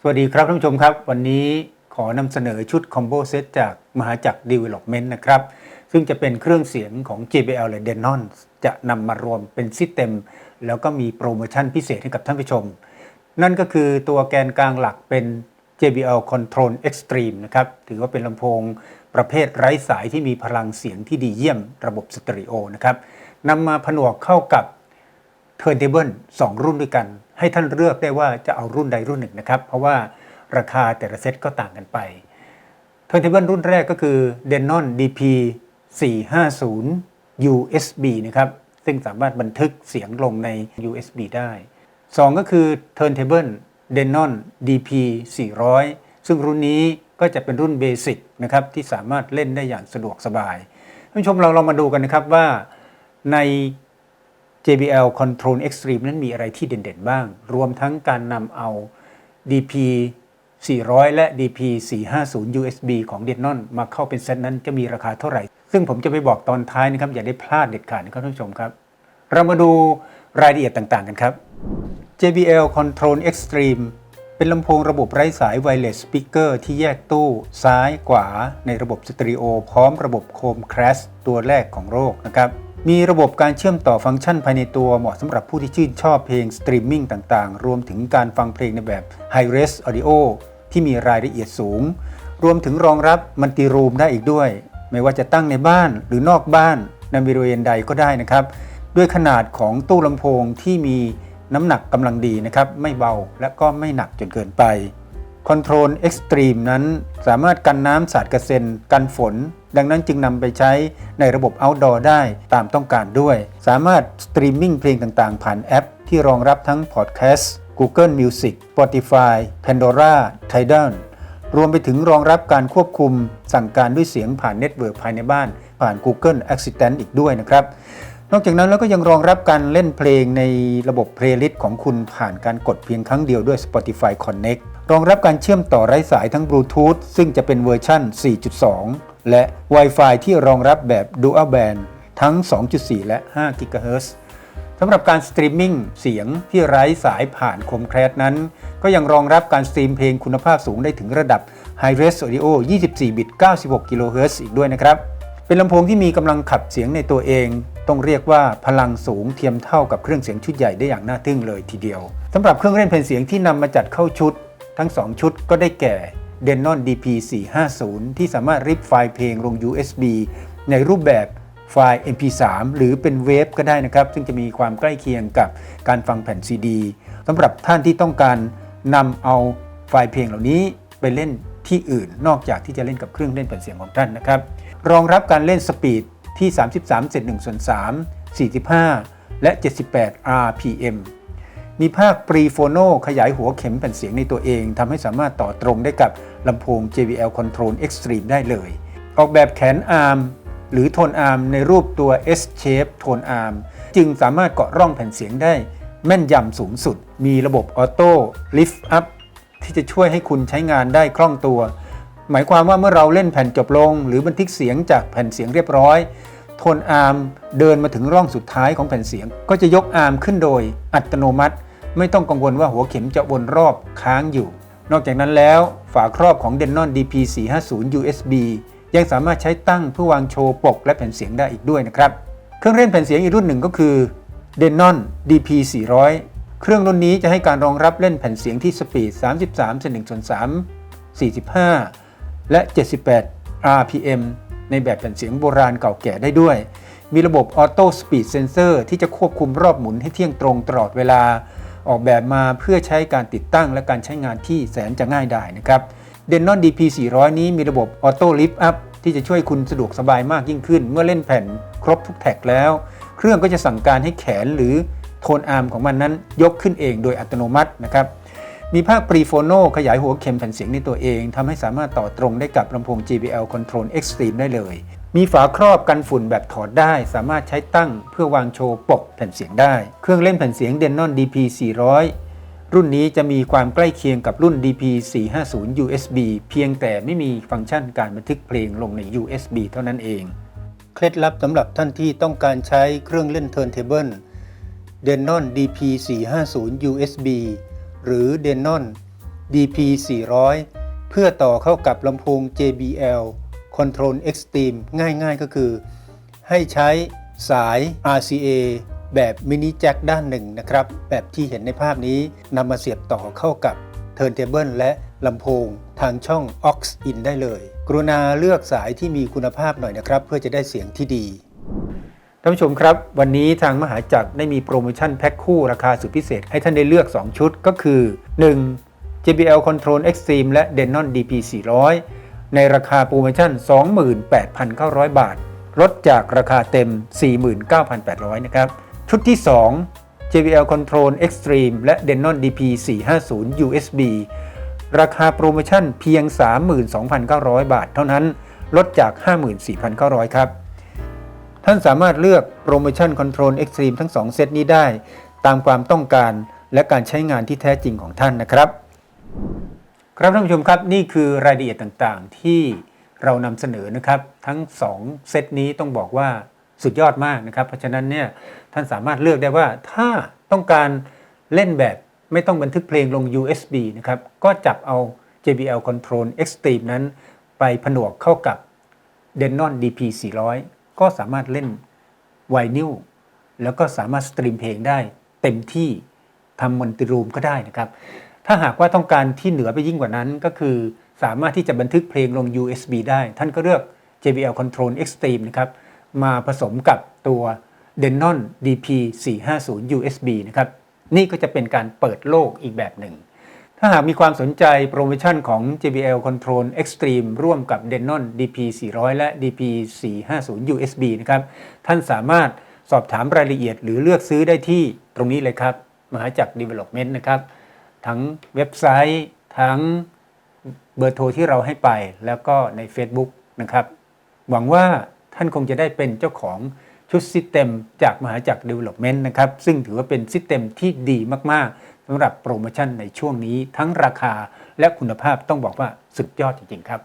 สวัสดีครับท่านผู้ชมครับ วันนี้ขอนำเสนอชุดคอมโบเซตจากมหาจักร Development นะครับ ซึ่งจะเป็นเครื่องเสียงของ JBL และ Denon จะนำมารวมเป็นซิสเต็ม แล้วก็มีโปรโมชั่นพิเศษให้กับท่านผู้ชม นั่นก็คือตัวแกนกลางหลักเป็น JBL Control Extreme นะครับ ถือว่าเป็นลำโพงประเภทไร้สายที่มีพลังเสียงที่ดีเยี่ยมระบบสเตอริโอนะครับ นำมาผนวกเข้ากับ Turntable 2รุ่นด้วยกัน ให้ท่านเลือกได้ว่าจะเอารุ่นใดรุ่นหนึ่งนะครับ เพราะว่าราคาแต่ละเซตก็ต่างกันไป Turntable รุ่นแรกก็คือ Denon DP 450 USB นะครับ ซึ่งสามารถบันทึกเสียงลงใน USB ได้ 2 ก็คือ Turntable Denon DP 400 ซึ่งรุ่นนี้ก็จะเป็นรุ่นเบสิกนะครับที่สามารถเล่นได้อย่างสะดวกสบายท่านผู้ชมเราลองมาดูกันนะครับว่า ใน JBL Control Extreme นั้นมีอะไรที่เด่นๆบ้าง รวมทั้งการนำเอา DP 400 และ DP 450 USB ของ Denon มาเข้าเป็นเซตนั้นจะมีราคาเท่าไหร่ ซึ่งผมจะไปบอกตอนท้ายนะครับ อย่าได้พลาดเด็ดขาดนะครับท่านผู้ชมครับ เรามาดูรายละเอียดต่างๆกันครับ JBL Control Extreme เป็นลำโพงระบบไร้สาย Wireless Speaker ที่แยกตู้ซ้ายขวาในระบบสตริโอ พร้อมระบบโคม Crash ตัวแรกของโลกนะครับ มีระบบการเชื่อมต่อฟังก์ชันภายในตัวเหมาะสำหรับผู้ที่ชื่นชอบเพลงสตรีมมิ่งต่างๆ รวมถึงการฟังเพลงในแบบ High Res Audio ที่มีรายละเอียดสูง รวมถึงรองรับมัลติรูมได้อีกด้วย ไม่ว่าจะตั้งในบ้านหรือนอกบ้านในบริเวณใดก็ได้นะครับ ด้วยขนาดของตู้ลำโพงที่มีน้ำหนักกำลังดีนะครับ ไม่เบาและก็ไม่หนักจนเกินไป Control Extreme นั้นสามารถกันน้ำสาดกระเซ็น กันฝน ดังนั้นจึงนำไปใช้ในระบบ Outdoor ได้ตามต้องการด้วย สามารถสตรีมมิ่งเพลงต่างๆ ผ่านแอป ที่รองรับทั้ง Podcast Google Music Spotify Pandora Tidal รวมไปถึงรองรับการควบคุมสั่งการด้วยเสียงผ่านเน็ตเวิร์กภายในบ้าน ผ่าน Google Assistant อีกด้วยนะครับ นอกจากนั้นแล้วก็ยังรองรับการเล่นเพลงในระบบเพลย์ลิสต์ของคุณผ่านการกดเพียงครั้งเดียวด้วย Spotify Connect รองรับการเชื่อมต่อไร้สายทั้งบลูทูธซึ่งจะเป็นเวอร์ชัน4.2 และ Wi-Fi ที่รองรับแบบ Dual Band ทั้ง 2.4 และ 5 GHz สำหรับการสตรีมมิ่งเสียงที่ไร้สายผ่านคมแครสนั้น ก็ยังรองรับการสตรีมเพลงคุณภาพสูงได้ถึงระดับ High Res Audio 24 บิต 96 กิโลเฮิรตซ์อีกด้วยนะครับ เป็นลำโพงที่มีกำลังขับเสียงในตัวเอง ต้องเรียกว่าพลังสูงเทียมเท่ากับเครื่องเสียงชุดใหญ่ได้อย่างน่าทึ่งเลยทีเดียวสำหรับเครื่องเล่นแผ่นเสียงที่นำมาจัดเข้าชุด ทั้ง 2 ชุดก็ได้แก่ Denon DP 450ที่สามารถริบไฟล์เพลงลง USB ในรูปแบบไฟล์ MP3 หรือเป็นเวฟก็ได้นะครับ ซึ่งจะมีความใกล้เคียงกับการฟังแผ่นซีดีสำหรับท่านที่ต้องการนำเอาไฟล์เพลงเหล่านี้ไปเล่นที่อื่น นอกจากที่จะเล่นกับเครื่องเล่นแผ่นเสียงของท่านนะครับ รองรับการเล่นสปีดที่ 33.1ส่วน3 45 และ 78 RPM มีภาคปรีโฟโนขยายหัวเข็มแผ่นเสียงในตัวเองทำให้สามารถต่อตรงได้กับลำโพง JBL Control Extreme ได้เลย ออกแบบแขนอาร์มหรือโทนอาร์มในรูปตัว S shape โทนอาร์มจึงสามารถเกาะร่องแผ่นเสียงได้ แม่นยำสูงสุด มีระบบออโต้ลิฟต์อัพที่จะช่วยให้คุณใช้งานได้คล่องตัว หมายความว่าเมื่อเราเล่นแผ่นจบลง หรือบันทึกเสียงจากแผ่นเสียงเรียบร้อยโทนอาร์มเดินมาถึงร่องสุดท้ายของแผ่นเสียง ก็จะยกอาร์มขึ้นโดยอัตโนมัติ ไม่ต้องกังวลว่าหัวเข็มจะวนรอบค้างอยู่ นอกจากนั้นแล้วฝาครอบของ Denon DP450 USB ยังสามารถใช้ตั้งเพื่อวางโชว์ปกและแผ่นเสียงได้อีกด้วยนะครับ เครื่องเล่นแผ่นเสียงอีกรุ่นหนึ่งก็คือ Denon DP400 เครื่องรุ่นนี้จะให้การรองรับเล่นแผ่นเสียงที่สปีด 33เซน1ส่วน3 45 และ 78 RPM ในแบบแผ่นเสียงโบราณเก่าแก่ได้ด้วย มีระบบออโต้สปีดเซนเซอร์ที่จะควบคุมรอบหมุนให้เที่ยงตรงตลอดเวลา ออกแบบมาเพื่อใช้การติดตั้งและการใช้งานที่แสนจะง่ายได้นะครับ Denon DP 400 นี้มีระบบออโต้ลิฟต์อัพที่จะช่วยคุณสะดวกสบายมากยิ่งขึ้น เมื่อเล่นแผ่นครบทุกแท็กแล้ว เครื่องก็จะสั่งการให้แขนหรือโทนอาร์มของมันนั้นยกขึ้นเองโดยอัตโนมัตินะครับ มีภาคปรีโฟโนขยายหัวเข็มแผ่นเสียงในตัวเองทำให้สามารถต่อตรงได้กับลำโพง JBL Control Extreme ได้เลย มีฝาครอบกันฝุ่นแบบถอดได้ สามารถใช้ตั้งเพื่อวางโชว์ปกแผ่นเสียงได้ เครื่องเล่นแผ่นเสียง Denon DP 400 รุ่นนี้จะมีความใกล้เคียงกับรุ่น DP 450 USB เพียงแต่ไม่มีฟังก์ชันการบันทึกเพลงลงใน USB เท่านั้นเอง เคล็ดลับสำหรับท่านที่ต้องการใช้เครื่องเล่น Turntable Denon DP 450 USB หรือ Denon DP 400 เพื่อต่อเข้ากับลำโพง JBL Control Extreme ง่ายๆก็คือ ให้ใช้สาย RCA แบบมินิแจ็คด้านหนึ่งนะครับ แบบที่เห็นในภาพนี้นำมาเสียบต่อเข้ากับ Turntable และลำโพงทางช่อง AUX in ได้เลย กรุณาเลือกสายที่มีคุณภาพหน่อยนะครับ เพื่อจะได้เสียงที่ดี ท่านผู้ชมครับ วันนี้ทางมหาจักรได้มีโปรโมชั่นแพ็คคู่ราคาสุดพิเศษ ให้ท่านได้เลือก 2 ชุดก็คือ 1. JBL Control Extreme และ Denon DP 400 ในราคาโปรโมชั่น 28,900 บาท ลดจากราคาเต็ม 49,800 นะครับ ชุดที่ 2 JBL Control Extreme และ Denon DP 450 USB ราคาโปรโมชั่นเพียง 32,900 บาท เท่านั้น ลดจาก 54,900 ครับ ท่านสามารถเลือกโปรโมชั่น Control Extreme ทั้ง 2 เซตนี้ได้ ตามความต้องการและการใช้งานที่แท้จริงของท่านนะครับ ครับท่านผู้ชมครับนี่คือรายละเอียดต่างๆ ที่เรานำเสนอนะครับ ทั้ง 2 เซตนี้ต้องบอกว่าสุดยอดมากนะครับ เพราะฉะนั้นเนี่ยท่านสามารถเลือกได้ว่าถ้าต้องการเล่นแบบไม่ต้องบันทึกเพลงลง USB นะครับ ก็จับเอา JBL Control Extreme นั้น ไปผนวกเข้ากับ Denon DP 400 ก็สามารถเล่นไวนิลแล้วก็สามารถสตรีมเพลงได้เต็มที่ทำมอนติรูมก็ได้นะครับ ถ้าหากว่าต้องการที่เหนือไปยิ่งกว่านั้นก็คือสามารถที่จะบันทึกเพลงลง USB ได้ ท่านก็เลือก JBL Control Extreme นะครับ มาผสมกับตัว Denon DP 450 USB นะครับ นี่ก็จะเป็นการเปิดโลกอีกแบบหนึ่ง ถ้าหากมีความสนใจโปรโมชั่นของ JBL Control Extreme ร่วมกับ Denon DP 400 และ DP 450 USB นะครับ ท่านสามารถสอบถามรายละเอียดหรือเลือกซื้อได้ที่ตรงนี้เลยครับ มหาจักร Development นะครับ ทั้งเว็บไซต์ ทั้งเบอร์โทรที่เราให้ไป แล้วก็ใน Facebook นะครับ หวังว่าท่านคงจะได้เป็นเจ้าของชุดซิสเต็มจากมหาจักร Development นะครับ ซึ่งถือว่าเป็นซิสเต็มที่ดีมาก ๆ สำหรับโปรโมชั่นในช่วงนี้ทั้งราคาและคุณภาพต้องบอกว่าสุดยอดจริงๆครับ